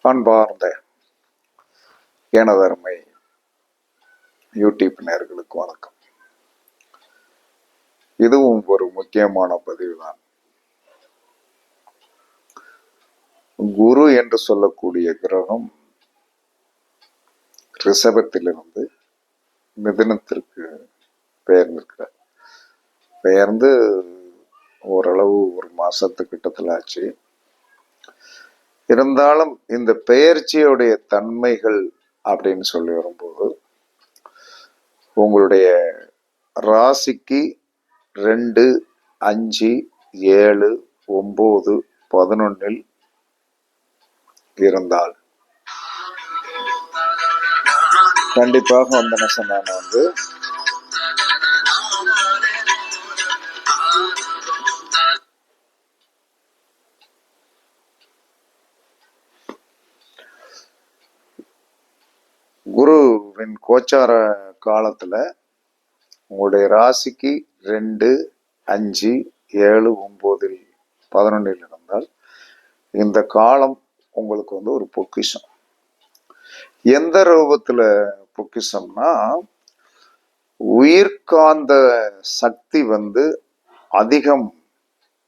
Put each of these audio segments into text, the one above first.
அன்பார்ந்த எனதருமை யூடியூப் நேர்களுக்கு வணக்கம். இதுவும் ஒரு முக்கியமான பதிவு தான் குரு என்று சொல்லக்கூடிய கிரகம் ரிஷபத்திலிருந்து மிதுனத்திற்கு பெயர்ந்திருக்கிறார். பெயர்ந்து ஓரளவு ஒரு மாசத்துக்கிட்டத்தில் ஆச்சு. இருந்தாலும் இந்த பெயர்ச்சியுடைய தன்மைகள் அப்படின்னு சொல்லி வரும்போது உங்களுடைய ராசிக்கு ரெண்டு அஞ்சு ஏழு ஒம்பது பதினொன்னில் இருந்தால். கண்டிப்பாக வந்தன சொன்ன வந்து குருவின் கோச்சார காலத்துல உங்களுடைய ராசிக்கு ரெண்டு அஞ்சு ஏழு ஒன்பதில் பதினொன்றில் இருந்தால் இந்த காலம் உங்களுக்கு வந்து ஒரு பொக்கிஷம். எந்த ரூபத்துல பொக்கிஷம்னா உயிர்காந்த சக்தி வந்து அதிகம்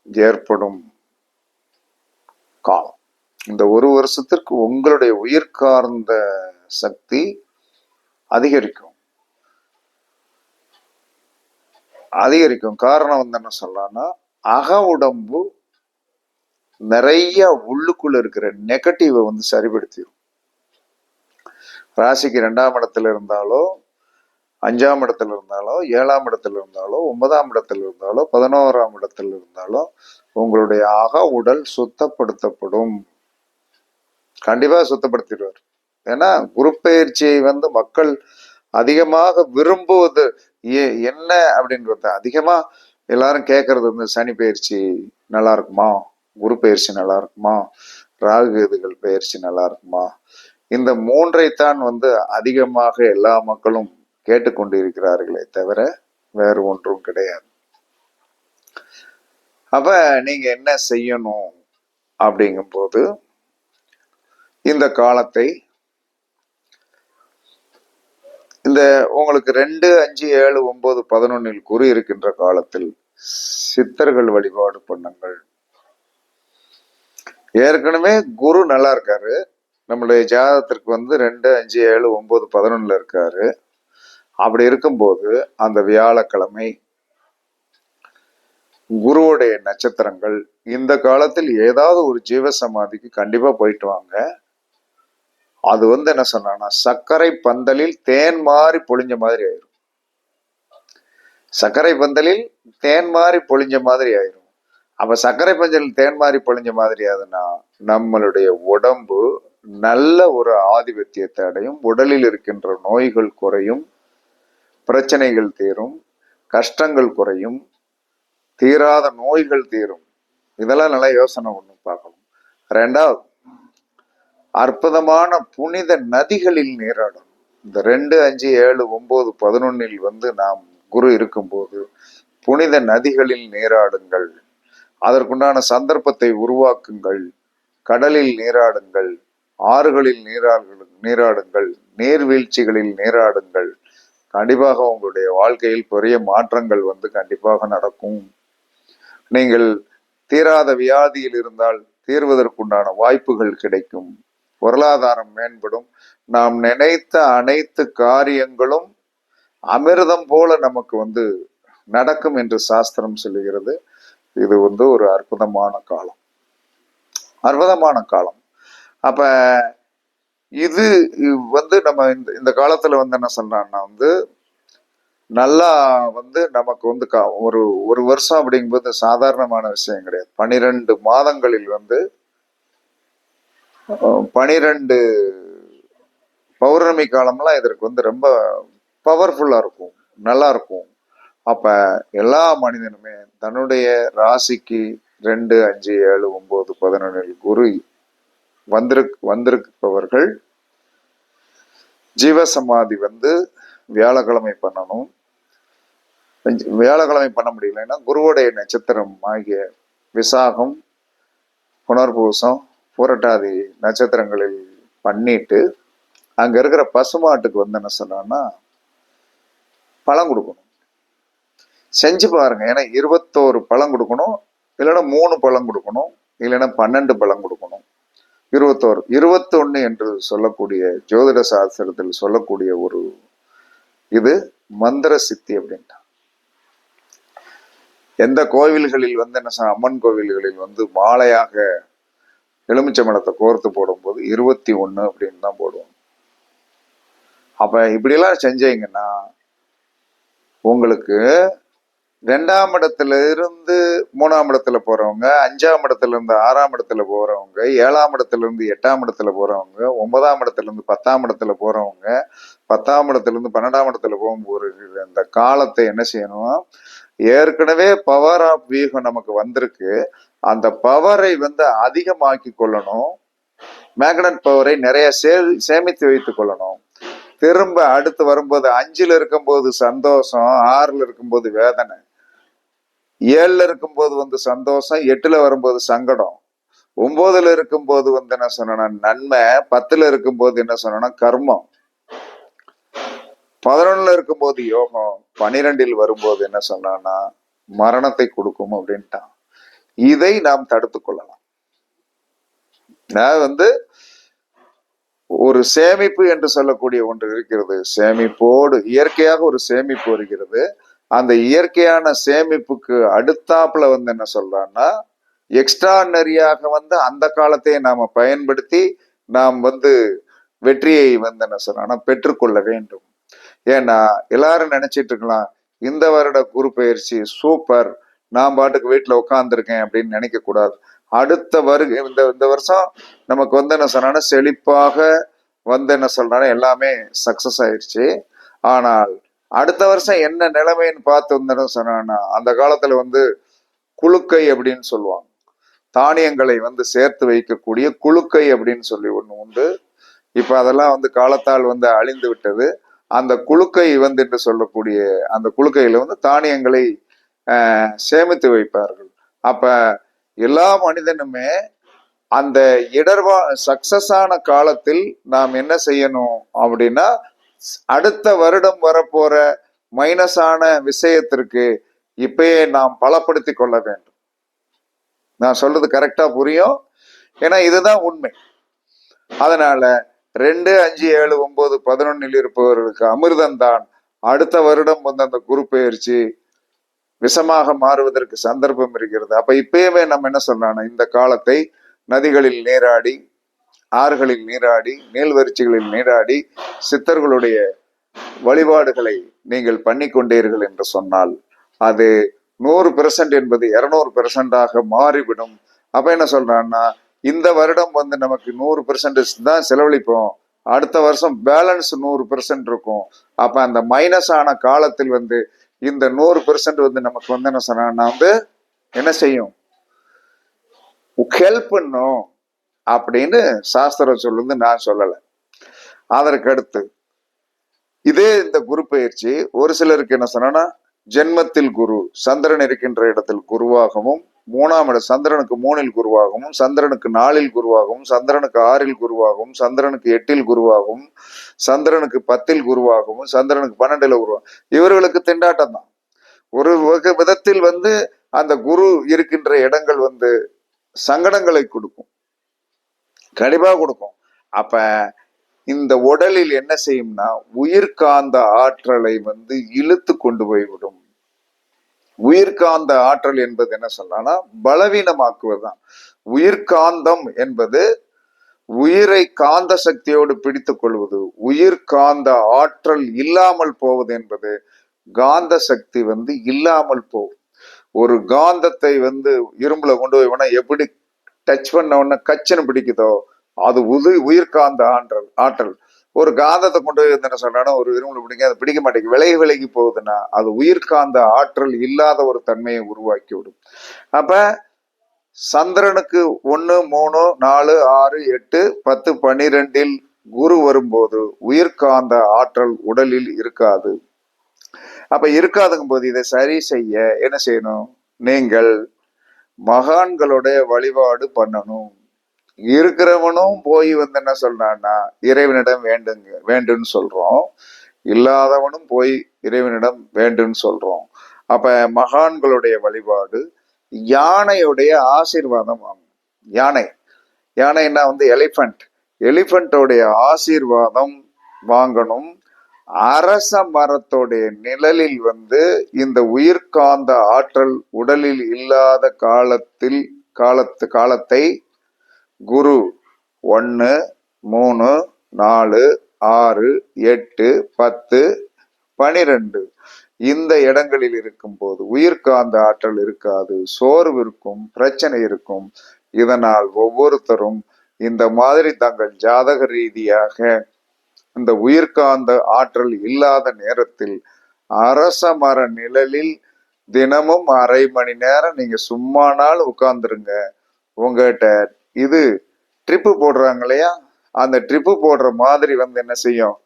ஏற்படும் காலம். இந்த ஒரு வருஷத்திற்கு உங்களுடைய உயிர்கார்ந்த சக்தி அதிகரிக்கும். அதிகரிக்கும். காரணம் வந்து என்ன சொல்லலாம்னா அக உடம்பு நிறைய உள்ளுக்குள்ள இருக்கிற நெகட்டிவை வந்து சரிபடுத்திடும் ராசிக்கு ரெண்டாம் இடத்துல இருந்தாலோ அஞ்சாம் இடத்துல இருந்தாலோ ஏழாம் இடத்துல இருந்தாலோ ஒன்பதாம் இடத்துல இருந்தாலோ பதினோராம் இடத்துல இருந்தாலோ உங்களுடைய அக உடல் சுத்தப்படுத்தப்படும். கண்டிப்பா சுத்தப்படுத்திடுவார். ஏன்னா குருப்பெயர்ச்சியை வந்து மக்கள் அதிகமாக விரும்புவது ஏ- என்ன அப்படின்றத அதிகமா எல்லாரும் கேட்கறது வந்து சனி பயிற்சி நல்லா இருக்குமா? குரு பயிற்சி நல்லா இருக்குமா? ராகுகேதுகள் பயிற்சி நல்லா இருக்குமா? இந்த மூன்றைத்தான் வந்து அதிகமாக எல்லா மக்களும் கேட்டுக்கொண்டிருக்கிறார்களே தவிர வேறு ஒன்றும் கிடையாது. அப்ப நீங்க என்ன செய்யணும் அப்படிங்கும்போது இந்த காலத்தை இந்த உங்களுக்கு ரெண்டு அஞ்சு ஏழு ஒன்பது பதினொன்னில் குரு இருக்கின்ற காலத்தில் சித்தர்கள் வழிபாடு பண்ணுங்கள். ஏற்கனவே குரு நல்லா இருக்காரு. நம்மளுடைய ஜாதகத்திற்கு வந்து ரெண்டு அஞ்சு ஏழு ஒன்பது பதினொன்னுல இருக்காரு. அப்படி இருக்கும்போது அந்த வியாழக்கிழமை குருவுடைய நட்சத்திரங்கள் இந்த காலத்தில் ஏதாவது ஒரு ஜீவ சமாதிக்கு கண்டிப்பா போயிட்டு வாங்க. அது வந்து என்ன சொன்னான்னா சர்க்கரை பந்தலில் தேன் மாறி பொழிஞ்ச மாதிரி ஆயிரும். சர்க்கரை பந்தலில் தேன் மாறி பொழிஞ்ச மாதிரி ஆயிரும். அப்ப சர்க்கரை பந்தலில் தேன் மாறி பொழிஞ்ச மாதிரி ஆகுதுன்னா நம்மளுடைய உடம்பு நல்ல ஒரு ஆதிபத்தியத்தை அடையும். உடலில் இருக்கின்ற நோய்கள் குறையும் பிரச்சனைகள் தீரும் கஷ்டங்கள் குறையும் தீராத நோய்கள் தீரும். இதெல்லாம் நல்லா யோசனை ஒன்று பார்க்கணும். ரெண்டாவது அற்புதமான புனித நதிகளில் நீராடணும் இந்த ரெண்டு அஞ்சு ஏழு ஒன்பது பதினொன்னில் வந்து நாம் குரு இருக்கும்போது புனித நதிகளில் நீராடுங்கள். அதற்குண்டான சந்தர்ப்பத்தை உருவாக்குங்கள். கடலில் நீராடுங்கள். ஆறுகளில் நீராடு நீராடுங்கள். நீர்வீழ்ச்சிகளில் நீராடுங்கள். கண்டிப்பாக உங்களுடைய வாழ்க்கையில் பெரிய மாற்றங்கள் வந்து கண்டிப்பாக நடக்கும். நீங்கள் தீராத வியாதியில் இருந்தால் தீர்வதற்குண்டான வாய்ப்புகள் கிடைக்கும். பொருளாதாரம் மேம்படும். நாம் நினைத்த அனைத்து காரியங்களும் அமிர்தம் போல நமக்கு வந்து நடக்கும் என்று சாஸ்திரம் சொல்லுகிறது. இது வந்து ஒரு அற்புதமான காலம். அற்புதமான காலம். அப்ப இது வந்து நம்ம இந்த இந்த காலத்துல வந்து என்ன சொல்றான்னா வந்து நல்லா வந்து நமக்கு வந்து கா- ஒரு ஒரு வருஷம் அப்படிங்கும்போது சாதாரணமான விஷயம் கிடையாது. பனிரெண்டு மாதங்களில் வந்து பனிரெண்டு பௌர்ணமி காலம்லாம் இதற்கு வந்து ரொம்ப பவர்ஃபுல்லாக இருக்கும். நல்லா இருக்கும். அப்போ எல்லா மனிதனுமே தன்னுடைய ராசிக்கு ரெண்டு அஞ்சு ஏழு ஒம்பது பதினொன்றில் குரு வந்திருக்கு வந்திருப்பவர்கள் ஜீவசமாதி வந்து வியாழக்கிழமை பண்ணணும். வியாழக்கிழமை பண்ண முடியலன்னா குருவுடைய நட்சத்திரம் ஆகிய விசாகம் புனர்பூசம் புரட்டாதி நட்சத்திரங்களில் பண்ணிட்டு அங்கே இருக்கிற பசுமாட்டுக்கு வந்து என்ன சொன்னான்னா பழம் கொடுக்கணும். செஞ்சு பாருங்க. ஏன்னா இருபத்தோரு பழம் கொடுக்கணும். இல்லைன்னா மூணு பழம் கொடுக்கணும். இல்லைன்னா பன்னெண்டு பழம் கொடுக்கணும். இருபத்தோரு இருபத்தொன்னு என்று சொல்லக்கூடிய ஜோதிட சாஸ்திரத்தில் சொல்லக்கூடிய ஒரு இது மந்திர சித்தி அப்படின்ட்டா எந்த கோவில்களில் வந்து என்ன சொன்ன அம்மன் கோவில்களில் வந்து மாலையாக எலுமிச்சம்பழத்தை கோர்த்து போடும்போது இருபத்தி ஒன்று அப்படின்னு தான் போடுவோம். அப்ப இப்படிலாம் செஞ்சீங்கன்னா உங்களுக்கு ரெண்டாம் இடத்துல இருந்து மூணாம் இடத்துல போறவங்க அஞ்சாம் இடத்துல இருந்து ஆறாம் இடத்துல போறவங்க ஏழாம் இடத்துல இருந்து எட்டாம் இடத்துல போறவங்க ஒன்பதாம் இடத்துல இருந்து பத்தாம் இடத்துல போறவங்க பத்தாம் இடத்துல இருந்து பன்னெண்டாம் இடத்துல போகும்போது அந்த காலத்தை என்ன செய்யணும்? ஏற்கனவே பவர் ஆஃப் வியூகம் நமக்கு வந்திருக்கு. அந்த பவரை வந்து அதிகமாக்கி கொள்ளணும். மேக்னட் பவரை நிறைய சே சேமித்து வைத்துக் கொள்ளணும். திரும்ப அடுத்து வரும்போது அஞ்சுல இருக்கும்போது சந்தோஷம் ஆறுல இருக்கும்போது வேதனை ஏழுல இருக்கும்போது வந்து சந்தோஷம் எட்டுல வரும்போது சங்கடம் ஒன்பதுல இருக்கும்போது வந்து என்ன சொன்னா நன்மை பத்துல இருக்கும்போது என்ன சொன்னா கர்மம் பதினொன்னுல இருக்கும்போது யோகம் பனிரெண்டில் வரும்போது என்ன சொன்னான்னா மரணத்தை கொடுக்கும் அப்படின்ட்டான். இதை நாம் தடுத்து கொள்ளலாம். நான் வந்து ஒரு சேமிப்பு என்று சொல்லக்கூடிய ஒன்று இருக்கிறது. சேமிப்போடு இயற்கையாக ஒரு சேமிப்பு வருகிறது. அந்த இயற்கையான சேமிப்புக்கு அடுத்தாப்புல வந்து என்ன சொல்றான்னா எக்ஸ்ட்ரானரியாக வந்து அந்த காலத்தை நாம பயன்படுத்தி நாம் வந்து வெற்றியை வந்து என்ன சொல்றான்னா பெற்றுக்கொள்ள வேண்டும். ஏன்னா எல்லாரும் நினைச்சிட்டு இருக்கலாம் இந்த வருட குரு பயிற்சி சூப்பர் நான் பாட்டுக்கு வீட்டில் உட்காந்துருக்கேன் அப்படின்னு நினைக்க கூடாது. அடுத்த வருகை இந்த இந்த வருஷம் நமக்கு வந்து என்ன சொன்னா செழிப்பாக வந்து என்ன சொல்றாங்க எல்லாமே சக்சஸ் ஆயிடுச்சு. ஆனால் அடுத்த வருஷம் என்ன நிலைமைன்னு பார்த்து வந்தேன்னு என்ன சொன்னா அந்த காலத்துல வந்து குழுக்கை அப்படின்னு சொல்லுவாங்க. தானியங்களை வந்து சேர்த்து வைக்கக்கூடிய குழுக்கை அப்படின்னு சொல்லி ஒன்று உண்டு. இப்போ அதெல்லாம் வந்து காலத்தால் வந்து அழிந்து விட்டது. அந்த குழுக்கை வந்து என்று சொல்லக்கூடிய அந்த குழுக்கையில வந்து தானியங்களை சேமித்து வைப்பார்கள். அப்ப எல்லா மனிதனுமே அந்த இடர்வா சக்சஸ் ஆன காலத்தில் நாம் என்ன செய்யணும் அப்படின்னா அடுத்த வருடம் வரப்போற மைனஸான விஷயத்திற்கு இப்பயே நாம் பலப்படுத்தி கொள்ள வேண்டும். நான் சொல்றது கரெக்டா புரியும்? ஏன்னா இதுதான் உண்மை. அதனால ரெண்டு அஞ்சு ஏழு ஒன்பது பதினொன்னில் இருப்பவர்களுக்கு அமிர்தம் தான் அடுத்த வருடம் வந்து அந்த குரு பெயர்ச்சி விஷமாக மாறுவதற்கு சந்தர்ப்பம் இருக்கிறது. அப்ப இப்பயுமே நம்ம என்ன சொல்றாங்க இந்த காலத்தை நதிகளில் நீராடி ஆறுகளில் நீராடி நீள்வரிச்சிகளில் நீராடி சித்தர்களுடைய வழிபாடுகளை நீங்கள் பண்ணி கொண்டீர்கள் என்று சொன்னால் அது நூறு பெர்சன்ட் என்பது இருநூறு பெர்சன்டாக மாறிவிடும். அப்ப என்ன சொல்றான்னா இந்த வருடம் வந்து நமக்கு நூறு பெர்சன்டேஜ் தான் செலவழிப்போம். அடுத்த வருஷம் பேலன்ஸ் நூறு பெர்சன்ட் இருக்கும். அப்ப அந்த மைனஸ் ஆன காலத்தில் வந்து இந்த நூறு பெர்சன்ட் வந்து நமக்கு வந்து என்ன சொன்னா வந்து என்ன செய்யும்? ஹெல்ப் பண்ணும் அப்படின்னு சாஸ்திரம் சொல்லுது நான் சொல்லலை. அதற்கு அடுத்து இதே இந்த குரு பயிற்சி ஒரு சிலருக்கு என்ன சொன்னா ஜென்மத்தில் குரு சந்திரன் இருக்கின்ற இடத்தில் குருவாகவும் மூணாம் இடம் சந்திரனுக்கு மூணில் குருவாகவும் சந்திரனுக்கு நாலில் குருவாகவும் சந்திரனுக்கு ஆறில் குருவாகவும் சந்திரனுக்கு எட்டில் குருவாகவும் சந்திரனுக்கு பத்தில் குருவாகவும் சந்திரனுக்கு பன்னெண்டுல குருவாகும் இவர்களுக்கு திண்டாட்டம் தான். ஒரு வகை விதத்தில் வந்து அந்த குரு இருக்கின்ற இடங்கள் வந்து சங்கடங்களை கொடுக்கும். கண்டிப்பா கொடுக்கும். அப்ப இந்த உடலில் என்ன செய்யும்னா உயிர்காந்த ஆற்றலை வந்து இழுத்து கொண்டு போய்விடும். உயிர்காந்த ஆற்றல் என்பது என்ன சொல்லலாம்னா பலவீனமாக்குவதுதான். உயிர்காந்தம் என்பது உயிரை காந்த சக்தியோடு பிடித்துக் கொள்வது உயிர்காந்த ஆற்றல் இல்லாமல் போவது என்பது காந்த சக்தி வந்து இல்லாமல் போகும். ஒரு காந்தத்தை வந்து இரும்புல கொண்டு போய் வேணா எப்படி டச் பண்ண உடனே கச்சுன்னு பிடிக்குதோ அது உது உயிர்காந்த ஆற்றல் ஆற்றல். ஒரு காந்தத்தை கொண்டு போய் வந்து என்ன சொல்றானா ஒரு இரும்புல பிடிக்க அது பிடிக்க மாட்டேங்குது. விலகி விலகி போகுதுன்னா அது உயிர்காந்த ஆற்றல் இல்லாத ஒரு தன்மையை உருவாக்கி விடும். அப்ப சந்திரனுக்கு ஒன்று மூணு நாலு ஆறு எட்டு பத்து பன்னிரெண்டில் குரு வரும்போது உயிர்காந்த ஆற்றல் உடலில் இருக்காது. அப்ப இருக்காதுங்கும் போது இதை சரி செய்ய என்ன செய்யணும்? நீங்கள் மகான்களுடைய வழிபாடு பண்ணணும். இருக்கிறவனும் போய் வந்து என்ன சொல்றான்னா இறைவனிடம் வேண்டுங்க வேண்டுன்னு சொல்றோம். இல்லாதவனும் போய் இறைவனிடம் வேண்டுன்னு சொல்றோம். அப்ப மகான்களுடைய வழிபாடு யானையுடைய ஆசீர்வாதம் வாங்கணும். யானை யானைன்னா வந்து எலிஃபண்ட் எலிஃபண்டோடைய ஆசீர்வாதம் வாங்கணும். அரச மரத்தோடைய நிழலில் வந்து இந்த உயிர்காந்த ஆற்றல் உடலில் இல்லாத காலத்தில் காலத்து காலத்தை குரு. ஒன்று மூணு நாலு ஆறு எட்டு பத்து பனிரெண்டு. இந்த இடங்களில் இருக்கும்போது உயிர்காந்த ஆற்றல் இருக்காது சோர்வு இருக்கும் பிரச்சனை இருக்கும். இதனால் ஒவ்வொருத்தரும் இந்த மாதிரி தங்கள் ஜாதக ரீதியாக இந்த உயிர்காந்த ஆற்றல் இல்லாத நேரத்தில் அரச மர நிழலில் தினமும் அரை மணி நேரம் நீங்க சும்மா நாள் உட்கார்ந்துருங்க. உங்ககிட்ட இது ட்ரிப்பு போடுறாங்க இல்லையா? அந்த ட்ரிப்பு போடுற மாதிரி வந்து என்ன செய்யும்?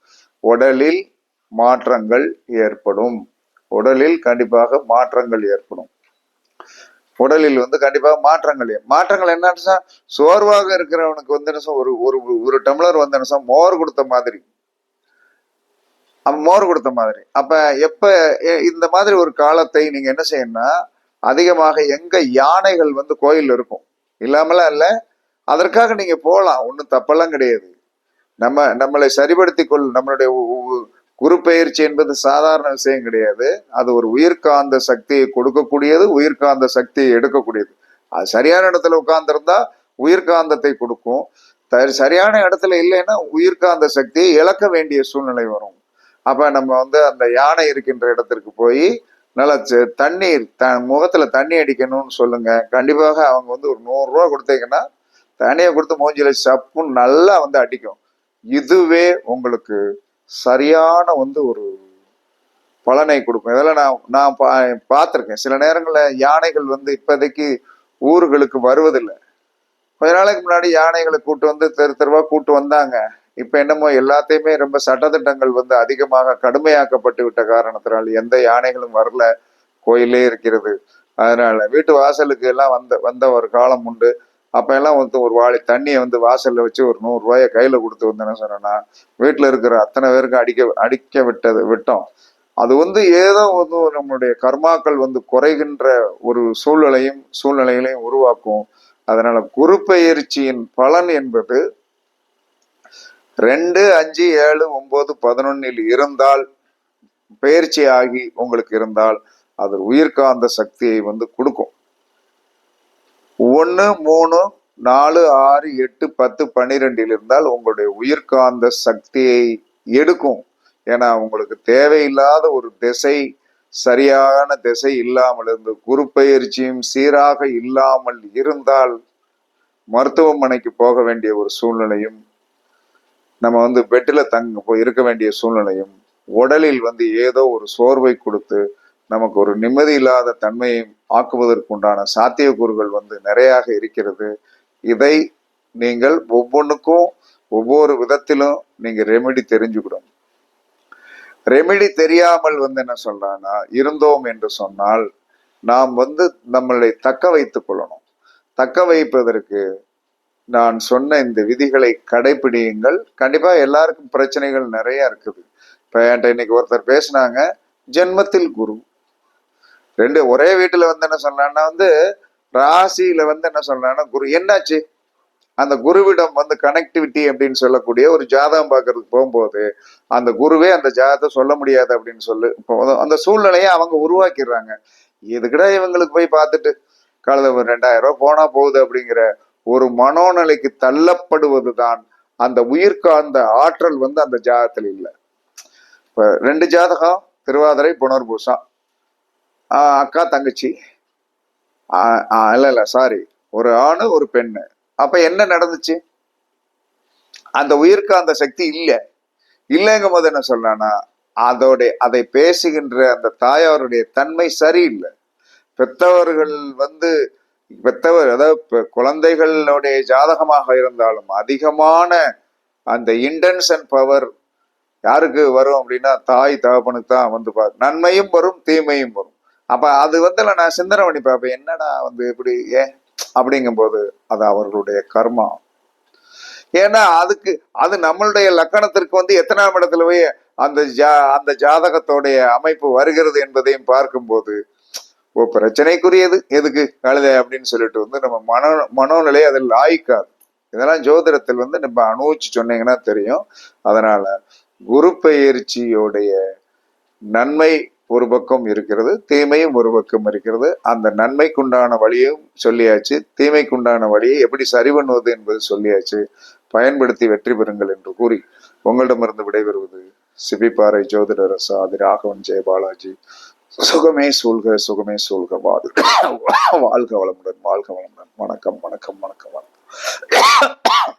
உடலில் மாற்றங்கள் ஏற்படும். உடலில் கண்டிப்பாக மாற்றங்கள் ஏற்படும். உடலில் வந்து கண்டிப்பாக மாற்றங்கள் மாற்றங்கள் என்னன்னு சோர்வாக இருக்கிறவனுக்கு வந்து என்ன ஒரு ஒரு ஒரு டம்ளர் வந்து என்ன மோர் கொடுத்த மாதிரி. மோர் கொடுத்த மாதிரி. அப்ப எப்ப எ- இந்த மாதிரி ஒரு காலத்தை நீங்க என்ன செய்யணும்னா அதிகமாக எங்க யானைகள் வந்து கோயில் இருக்கும். இல்லாமலாம் இல்லை அதற்காக நீங்க போகலாம் ஒன்றும் தப்பெல்லாம் கிடையாது. நம்ம நம்மளை சரிபடுத்தி கொள் நம்மளுடைய உ- குரு என்பது சாதாரண விஷயம் கிடையாது. அது ஒரு உயிர்காந்த சக்தியை கொடுக்கக்கூடியது உயிர்காந்த சக்தியை எடுக்கக்கூடியது. அது சரியான இடத்துல உட்கார்ந்துருந்தா உயிர்காந்தத்தை கொடுக்கும். த- சரியான இடத்துல இல்லைன்னா உயிர்காந்த சக்தியை இழக்க வேண்டிய சூழ்நிலை வரும். அப்ப நம்ம வந்து அந்த யானை இருக்கின்ற இடத்திற்கு போய் நல்லா தண்ணீர் த முகத்துல தண்ணி அடிக்கணும்னு சொல்லுங்க. கண்டிப்பாக அவங்க வந்து ஒரு நூறுரூவா கொடுத்தீங்கன்னா தனியை கொடுத்து மூஞ்சில சப்புன்னு நல்லா வந்து அடிக்கும். இதுவே உங்களுக்கு சரியான வந்து ஒரு பலனை கொடுக்கும். இதெல்லாம் நான் நான் பா பார்த்துருக்கேன். சில நேரங்களில் யானைகள் வந்து இப்போதைக்கு ஊர்களுக்கு வருவதில்லை. கொஞ்ச நாளைக்கு முன்னாடி யானைகளை கூட்டு வந்து தெரு தெருவாக கூட்டு வந்தாங்க. இப்போ என்னமோ எல்லாத்தையுமே ரொம்ப சட்டத்திட்டங்கள் வந்து அதிகமாக கடுமையாக்கப்பட்டு விட்ட காரணத்தினால் எந்த யானைகளும் வரல. கோயிலே இருக்கிறது. அதனால வீட்டு வாசலுக்கு எல்லாம் வந்த வந்த ஒரு காலம் உண்டு. அப்போ எல்லாம் வந்து ஒரு வாழை தண்ணியை வந்து வாசலில் வச்சு ஒரு நூறு கையில் கொடுத்து வந்து என்ன சொன்னேன்னா வீட்டில் இருக்கிற அத்தனை பேருக்கு அடிக்க அடிக்க விட்டது விட்டோம். அது வந்து ஏதோ வந்து நம்மளுடைய கர்மாக்கள் வந்து குறைகின்ற ஒரு சூழ்நிலையும் சூழ்நிலைகளையும் உருவாக்கும். அதனால குரு பெயர்ச்சியின் பலன் என்பது ரெண்டு அஞ்சு ஏழு ஒன்பது பதினொன்னில் இருந்தால் பயிற்சி ஆகி உங்களுக்கு இருந்தால் அது உயிர்காந்த சக்தியை வந்து கொடுக்கும். ஒன்று மூணு நாலு ஆறு எட்டு பத்து பன்னிரெண்டில் இருந்தால் உங்களுடைய உயிர்காந்த சக்தியை எடுக்கும். ஏன்னா உங்களுக்கு தேவையில்லாத ஒரு திசை சரியான திசை இல்லாமல் இருந்து குரு பயிற்சியும் சீராக இல்லாமல் இருந்தால் மருத்துவமனைக்கு போக வேண்டிய ஒரு சூழ்நிலையும் நம்ம வந்து பெட்டில் தங்க இருக்க வேண்டிய சூழ்நிலையும் உடலில் வந்து ஏதோ ஒரு சோர்வை கொடுத்து நமக்கு ஒரு நிம்மதி இல்லாத தன்மையை ஆக்குவதற்குண்டான சாத்தியக்கூறுகள் வந்து நிறையாக இருக்கிறது. இதை நீங்கள் ஒவ்வொன்றுக்கும் ஒவ்வொரு விதத்திலும் நீங்கள் ரெமெடி தெரிஞ்சுக்கணும். ரெமெடி தெரியாமல் வந்து என்ன சொல்றான்னா இருந்தோம் என்று சொன்னால் நாம் வந்து நம்மளை தக்க வைத்துக் கொள்ளணும். தக்க வைப்பதற்கு நான் சொன்ன இந்த விதிகளை கடைபிடியுங்கள். கண்டிப்பா எல்லாருக்கும் பிரச்சனைகள் நிறைய இருக்குது. இப்போ என்கிட்ட இன்னைக்கு ஒருத்தர் பேசினாங்க ஜென்மத்தில் குரு. ரெண்டு ஒரே வீட்டுல வந்து என்ன சொல்றான்னா வந்து ராசியில வந்து என்ன சொல்றான்னா குரு என்னாச்சு? அந்த குருவிடம் வந்து கனெக்டிவிட்டி அப்படின்னு சொல்லக்கூடிய ஒரு ஜாதகம் பார்க்கறதுக்கு போகும்போது அந்த குருவே அந்த ஜாதகத்தை சொல்ல முடியாது அப்படின்னு சொல்லு அந்த சூழ்நிலையை அவங்க உருவாக்கிடுறாங்க. எதுக்கடா இவங்களுக்கு போய் பார்த்துட்டு கழுத ரெண்டாயிரம் ரூபா போனா போகுது அப்படிங்கிற ஒரு மனோநிலைக்கு தள்ளப்படுவது தான் அந்த உயிர்காந்த ஆற்றல் வந்து அந்த ஜாதகத்தில் இல்லை. இப்ப ரெண்டு ஜாதகம் திருவாதிரை புனர்பூசம். அக்கா தங்கச்சி. இல்லை இல்லை சாரி ஒரு ஆணு ஒரு பெண்ணு. அப்போ என்ன நடந்துச்சு? அந்த உயிருக்கு அந்த சக்தி இல்லை. இல்லைங்கும் போது என்ன சொல்றானா அதோடைய அதை பேசுகின்ற அந்த தாயாருடைய தன்மை சரியில்லை. பெத்தவர்கள் வந்து பெத்தவர் அதாவது குழந்தைகளுடைய ஜாதகமாக இருந்தாலும் அதிகமான அந்த இன்டென்ஷன் பவர் யாருக்கு வரும் அப்படின்னா தாய் தகப்பனுக்கு தான் வந்து பாரு நன்மையும் வரும் தீமையும் வரும். அப்ப அது வந்து நான் சிந்தனை பண்ணி பார்ப்பேன் என்னடா வந்து இப்படி ஏன்? அப்படிங்கும்போது அது அவர்களுடைய கர்மம் ஏன்னா அதுக்கு அது நம்மளுடைய லக்கணத்திற்கு வந்து எத்தனாம் இடத்துல போய் அந்த ஜா அந்த ஜாதகத்தோடைய அமைப்பு வருகிறது என்பதையும் பார்க்கும்போது ஓ பிரச்சனைக்குரியது எதுக்கு கழுத அப்படின்னு சொல்லிட்டு வந்து நம்ம மனோ மனோநிலை அதில் லாய்க்காது. இதெல்லாம் ஜோதிடத்தில் வந்து நம்ம அனுபவிச்சு சொன்னீங்கன்னா தெரியும். அதனால குரு பயிற்சியோடைய நன்மை ஒரு பக்கம் இருக்கிறது தீமையும் ஒரு பக்கம் இருக்கிறது. அந்த நன்மைக்குண்டான வழியும் சொல்லியாச்சு. தீமைக்குண்டான வழியை எப்படி சரி பண்ணுவது என்பது சொல்லியாச்சு. பயன்படுத்தி வெற்றி பெறுங்கள் என்று கூறி உங்களிடமிருந்து விடைபெறுவது சிபிப்பாறை ஜோதிடர் சாதி ராகவன் ஜெயபாலாஜி சுகமே சூழ்க சுகமே சூழ்க. வாழ்க வாழ்க வளமுடன் வாழ்க வளமுடன். வணக்கம் வணக்கம் வணக்கம் வணக்கம்.